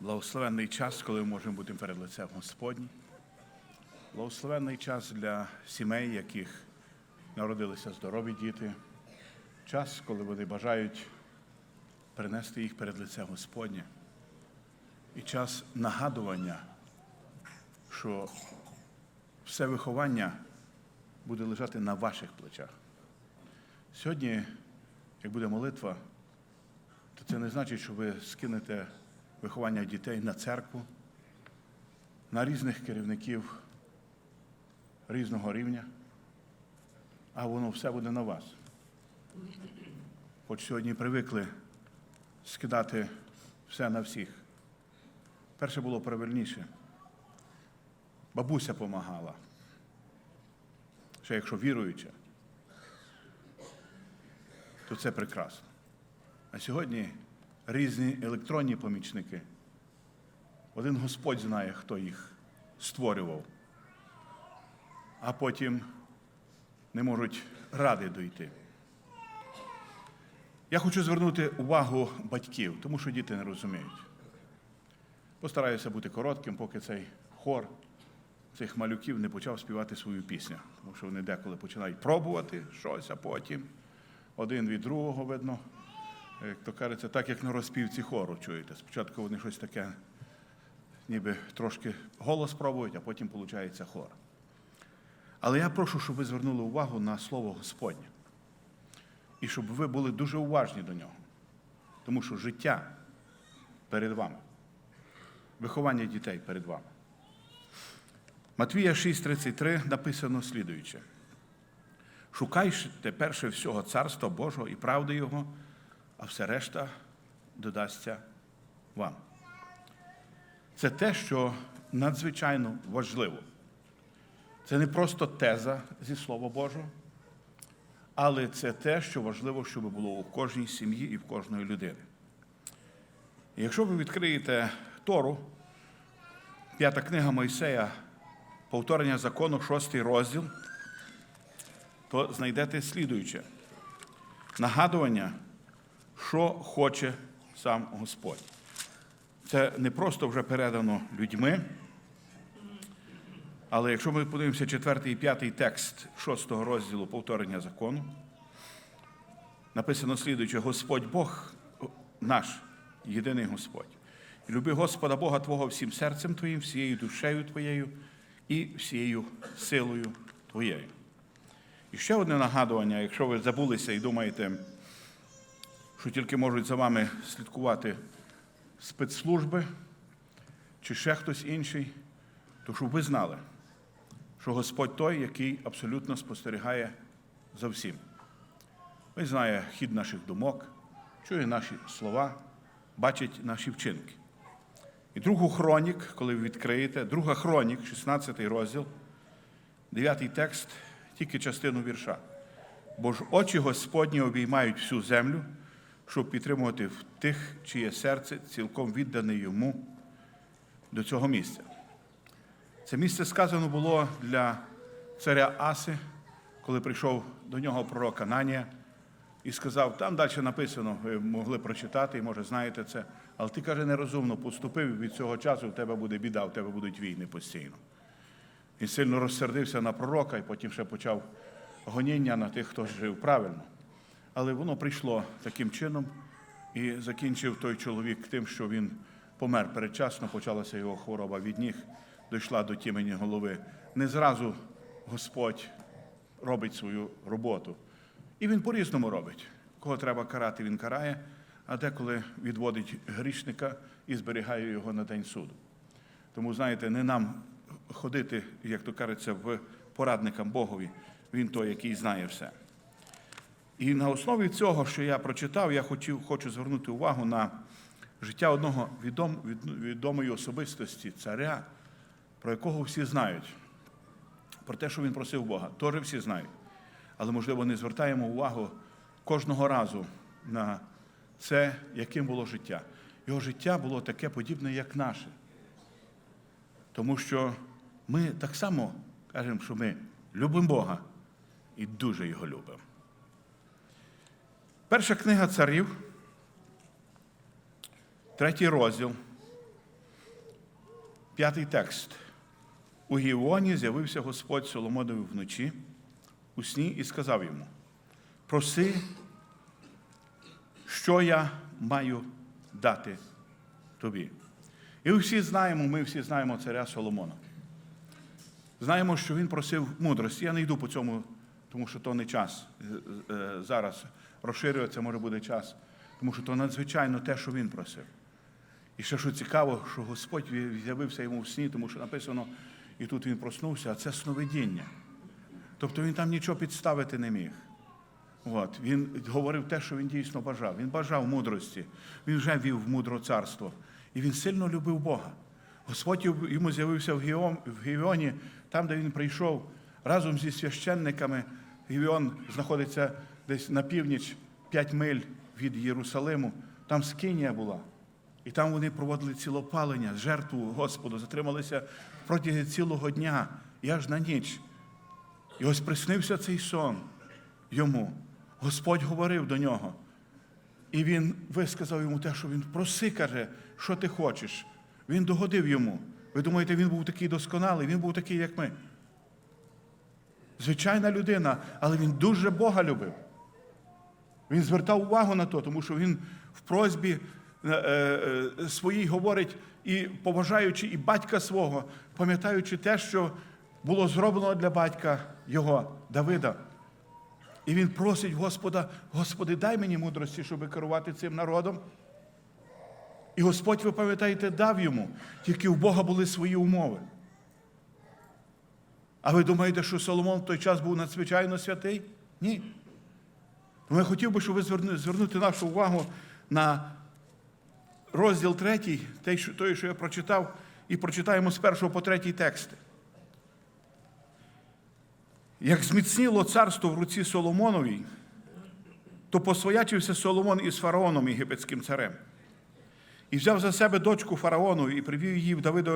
Благословенний час, коли ми можемо бути перед лицем Господнім. Благословенний час для сімей, яких народилися здорові діти. Час, коли вони бажають принести їх перед лице Господнє. І час нагадування, що все виховання буде лежати на ваших плечах. Сьогодні, як буде молитва, то це не значить, що ви скинете виховання дітей на церкву, на різних керівників різного рівня, а воно все буде на вас. Хоч сьогодні привикли скидати все на всіх. Перше було правильніше. Бабуся помагала. Ще якщо віруюча, то це прекрасно. А сьогодні різні електронні помічники. Один Господь знає, хто їх створював, а потім не можуть ради дойти. Я хочу звернути увагу батьків, тому що діти не розуміють. Постараюся бути коротким, поки цей хор цих малюків не почав співати свою пісню. Тому що вони деколи починають пробувати щось, а потім один від другого видно. Як то кажеться, так як на розпівці хору чуєте. Спочатку вони щось таке, ніби трошки голос пробують, а потім виходить хор. Але я прошу, щоб ви звернули увагу на слово Господнє. І щоб ви були дуже уважні до нього. Тому що життя перед вами, виховання дітей перед вами. Матвія 6,33 написано слідуюче. Шукайте перше всього царства Божого і правди Його, а все решта додасться вам. Це те, що надзвичайно важливо. Це не просто теза зі Слова Божого, але це те, що важливо, щоб було у кожній сім'ї і в кожної людини. Якщо ви відкриєте Тору, п'ята книга Мойсея, повторення закону, шостий розділ, то знайдете слідуюче нагадування, що хоче сам Господь. Це не просто вже передано людьми, але якщо ми подивимося четвертий і п'ятий текст шостого розділу повторення закону, написано слідуюче: Господь Бог наш, єдиний Господь. Люби Господа Бога Твого всім серцем Твоїм, всією душею Твоєю і всією силою Твоєю. І ще одне нагадування, якщо ви забулися і думаєте, що тільки можуть за вами слідкувати спецслужби чи ще хтось інший, то щоб ви знали, що Господь той, який абсолютно спостерігає за всім. Він знає хід наших думок, чує наші слова, бачить наші вчинки. І другу хронік, коли ви відкриєте, друга хронік, 16 розділ, 9 текст, тільки частину вірша. Бо ж очі Господні обіймають всю землю, щоб підтримувати тих, чиє серце цілком віддане йому до цього місця. Це місце сказано було для царя Аси, коли прийшов до нього пророк Ананія і сказав, там далі написано, ви могли прочитати, і може знаєте це, але ти каже, нерозумно поступив, від цього часу в тебе буде біда, в тебе будуть війни постійно. Він сильно розсердився на пророка і потім ще почав гоніння на тих, хто жив правильно. Але воно прийшло таким чином і закінчив той чоловік тим, що він помер передчасно, почалася його хвороба від ніг, дійшла до тімені голови. Не зразу Господь робить свою роботу. І він по-різному робить. Кого треба карати, він карає, а деколи відводить грішника і зберігає його на день суду. Тому, знаєте, не нам ходити, як то кажеться, в порадникам Богові. Він той, який знає все. І на основі цього, що я прочитав, я хотів, хочу звернути увагу на життя одного відом, від- відомої особистості, царя, про якого всі знають. Про те, що він просив Бога, теж всі знають. Але, можливо, не звертаємо увагу кожного разу на це, яким було життя. Його життя було таке подібне, як наше. Тому що ми так само кажемо, що ми любимо Бога і дуже його любимо. Перша книга царів, третій розділ, П'ятий текст. У Гіоні з'явився Господь Соломонові вночі у сні і сказав йому: проси, що я маю дати тобі. І всі знаємо, ми всі знаємо царя Соломона. Знаємо, що він просив мудрості. Я не йду по цьому, тому що то не час е, е, зараз розширюється, може буде час. Тому що то надзвичайно те, що він просив. І ще що цікаво, що Господь з'явився йому в сні, тому що написано, і тут він проснувся, а це сновидіння. Тобто він там нічого підставити не міг. От. Він говорив те, що він дійсно бажав. Він бажав мудрості. Він вже вів в мудро царство. І він сильно любив Бога. Господь йому з'явився в Гівіоні, там, де він прийшов разом зі священниками. Гівіон знаходиться десь на північ, 5 миль від Єрусалиму. Там скинія була. І там вони проводили цілопалення, жертву Господу, затрималися протягом цілого дня і аж на ніч. І ось приснився цей сон йому. Господь говорив до нього. І він висказав йому те, що він проси, каже, що ти хочеш. Він догодив йому. Ви думаєте, він був такий досконалий, він був такий, як ми. Звичайна людина, але він дуже Бога любив. Він звертав увагу на то, тому що він в просьбі е, е, своїй говорить, і поважаючи і батька свого, пам'ятаючи те, що було зроблено для батька його, Давида. І він просить Господа, Господи, дай мені мудрості, щоб керувати цим народом. І Господь, ви пам'ятаєте, дав йому, тільки у Бога були свої умови. А ви думаєте, що Соломон в той час був надзвичайно святий? Ні. Тому я хотів би, щоб ви звернути нашу увагу на розділ третій, той, що- я прочитав, і прочитаємо з першого по третій тексти. Як зміцніло царство в руці Соломоновій, то посвоячився Соломон із фараоном єгипетським царем. І взяв за себе дочку фараону і привів її в Давидове